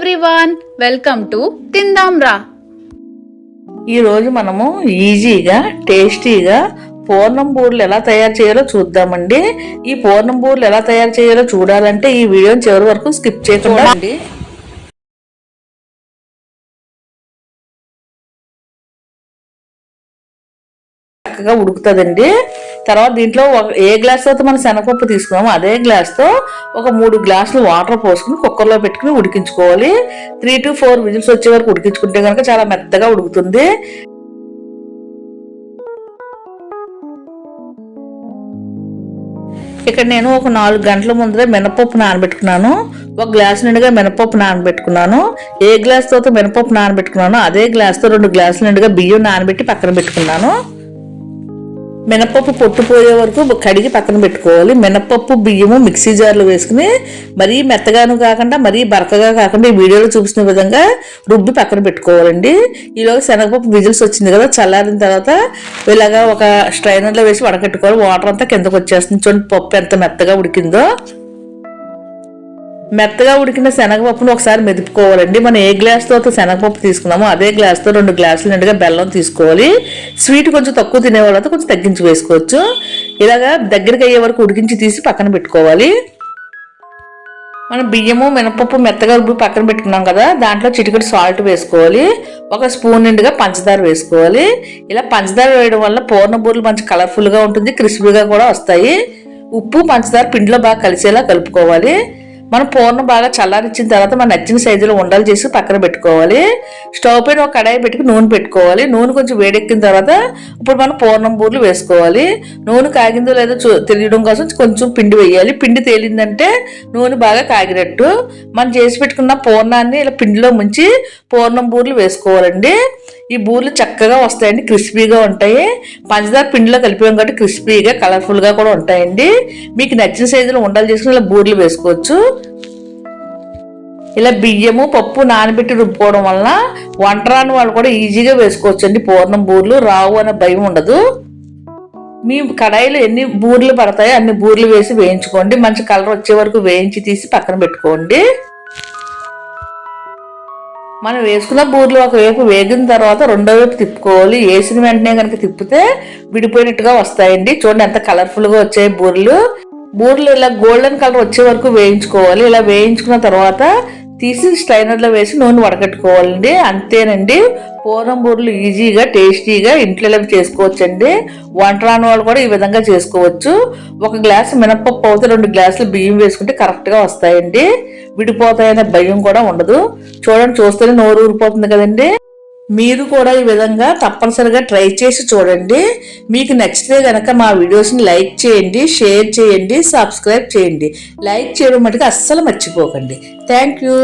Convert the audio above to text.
Everyone welcome to తిందాం రా ఈరోజు మనము ఈజీగా టేస్టీగా పూర్ణం బూరెలు ఎలా తయారు చేయాలో చూద్దామండి. ఈ పూర్ణం బూరెలు ఎలా తయారు చేయాలో చూడాలంటే ఈ వీడియోని చివరి వరకు స్కిప్ చేయకుండా చక్కగా ఉడుకుతుందండి. తర్వాత దీంట్లో ఒక- ఏ గ్లాస్ అయితే మనం శనగపప్పు తీసుకున్నామో అదే గ్లాస్తో ఒక మూడు గ్లాసులు వాటర్ పోసుకుని కుక్కర్లో పెట్టుకుని ఉడికించుకోవాలి. త్రీ టు ఫోర్ విజిల్స్ వచ్చే వరకు ఉడికించుకుంటే కనుక చాలా మెత్తగా ఉడుకుతుంది. ఇక్కడ నేను ఒక నాలుగు గంటల ముందరే మినపప్పు నానబెట్టుకున్నాను. ఒక గ్లాస్ నిండుగా మినపప్పు నానబెట్టుకున్నాను. ఏ గ్లాస్తో అయితే మినపప్పు నానబెట్టుకున్నానో అదే గ్లాస్తో రెండు గ్లాసుల నిండుగా బియ్యం నానబెట్టి పక్కన పెట్టుకున్నాను. మినపప్పు పొట్టుపోయే వరకు కడిగి పక్కన పెట్టుకోవాలి. మినపప్పు బియ్యము మిక్సీ జార్లో వేసుకుని మరీ మెత్తగాను కాకుండా మరీ బరకగా కాకుండా ఈ వీడియోలో చూపిస్తున్న విధంగా రుబ్బి పక్కన పెట్టుకోవాలండి. ఈలోగా శనగపప్పు విజిల్స్ వచ్చింది కదా చల్లారిన తర్వాత ఇలాగా ఒక స్ట్రైనర్లో వేసి వడకట్టుకోవాలి. వాటర్ అంతా కిందకు వచ్చేస్తుంది. చూడండి పప్పు ఎంత మెత్తగా ఉడికిందో. మెత్తగా ఉడికిన శనగపప్పును ఒకసారి మెదుపుకోవాలండి. మనం ఏ గ్లాస్తో అయితే శనగపప్పు తీసుకున్నామో అదే గ్లాస్తో రెండు గ్లాసులు నిండుగా బెల్లం తీసుకోవాలి. స్వీట్ కొంచెం తక్కువ తినే వాళ్ళతో కొంచెం తగ్గించి వేసుకోవచ్చు. ఇలాగా దగ్గరికి అయ్యే వరకు ఉడికించి తీసి పక్కన పెట్టుకోవాలి. మనం బియ్యము మినపప్పు మెత్తగా రుబ్బి పక్కన పెట్టుకున్నాం కదా దాంట్లో చిటికెడు సాల్ట్ వేసుకోవాలి. ఒక స్పూన్ నిండుగా పంచదార వేసుకోవాలి. ఇలా పంచదార వేయడం వల్ల పూర్ణ బూరెలు మంచి కలర్ఫుల్గా ఉంటుంది క్రిస్పీగా కూడా వస్తాయి. ఉప్పు పంచదార పిండిలో బాగా కలిసేలా కలుపుకోవాలి. మనం పూర్ణం బాగా చల్లారిచ్చిన తర్వాత మన నచ్చిన సైజులో ఉండలు చేసి పక్కన పెట్టుకోవాలి. స్టవ్ పైన ఒక కడాయి పెట్టుకుని నూనె పెట్టుకోవాలి. నూనె కొంచెం వేడెక్కిన తర్వాత ఇప్పుడు మనం పూర్ణం బూర్లు వేసుకోవాలి. నూనె కాగిందో లేదో చూ తెలియడం కోసం కొంచెం పిండి వేయాలి. పిండి తేలిందంటే నూనె బాగా కాగినట్టు మనం చేసి పెట్టుకున్న పూర్ణాన్ని ఇలా పిండిలో ముంచి పూర్ణం బూర్లు వేసుకోవాలండి. ఈ బూర్లు చక్కగా వస్తాయండి క్రిస్పీగా ఉంటాయి. పంచదార పిండిలో కలిపాం కాబట్టి క్రిస్పీగా కలర్ఫుల్గా కూడా ఉంటాయండి. మీకు నచ్చిన సైజులో ఉండలు చేసుకుని ఇలా బూర్లు వేసుకోవచ్చు. ఇలా బియ్యము పప్పు నానబెట్టి రుబ్బుకోవడం వలన వంట రాని వాళ్ళు కూడా ఈజీగా వేసుకోవచ్చు అండి పూర్ణం బూర్లు రావు అనే భయం ఉండదు. మీ కడాయిలో ఎన్ని బూర్లు పడతాయో అన్ని బూర్లు వేసి వేయించుకోండి. మంచి కలర్ వచ్చే వరకు వేయించి తీసి పక్కన పెట్టుకోండి. మనం వేసుకున్న బూర్లు ఒకవైపు వేగిన తర్వాత రెండో వైపు తిప్పుకోవాలి. వేసిన వెంటనే కనుక తిప్పితే విడిపోయినట్టుగా వస్తాయండి. చూడండి ఎంత కలర్ఫుల్గా వచ్చాయి బూరెలు. బూరెలు ఇలా గోల్డెన్ కలర్ వచ్చే వరకు వేయించుకోవాలి. ఇలా వేయించుకున్న తర్వాత తీసి స్ట్రైనర్లో వేసి నూనె వడకట్టుకోవాలండి అంతేనండి. పూర్వం బూరలు ఈజీగా టేస్టీగా ఇంట్లో ఇలా చేసుకోవచ్చండి. వంట రాని వాళ్ళు కూడా ఈ విధంగా చేసుకోవచ్చు. ఒక గ్లాస్ మినపప్పు అయితే రెండు గ్లాసులు బియ్యం వేసుకుంటే కరెక్ట్గా వస్తాయండి. విడిపోతాయనే భయం కూడా ఉండదు. చూడండి చూస్తేనే నోరు ఊరిపోతుంది కదండి. మీరు కూడా ఈ విధంగా తప్పనిసరిగా ట్రై చేసి చూడండి. మీకు నచ్చితే కనుక మా వీడియోస్ని లైక్ చేయండి షేర్ చేయండి సబ్స్క్రైబ్ చేయండి. లైక్ చేయడం మటుకు అస్సలు మర్చిపోకండి. Thank you.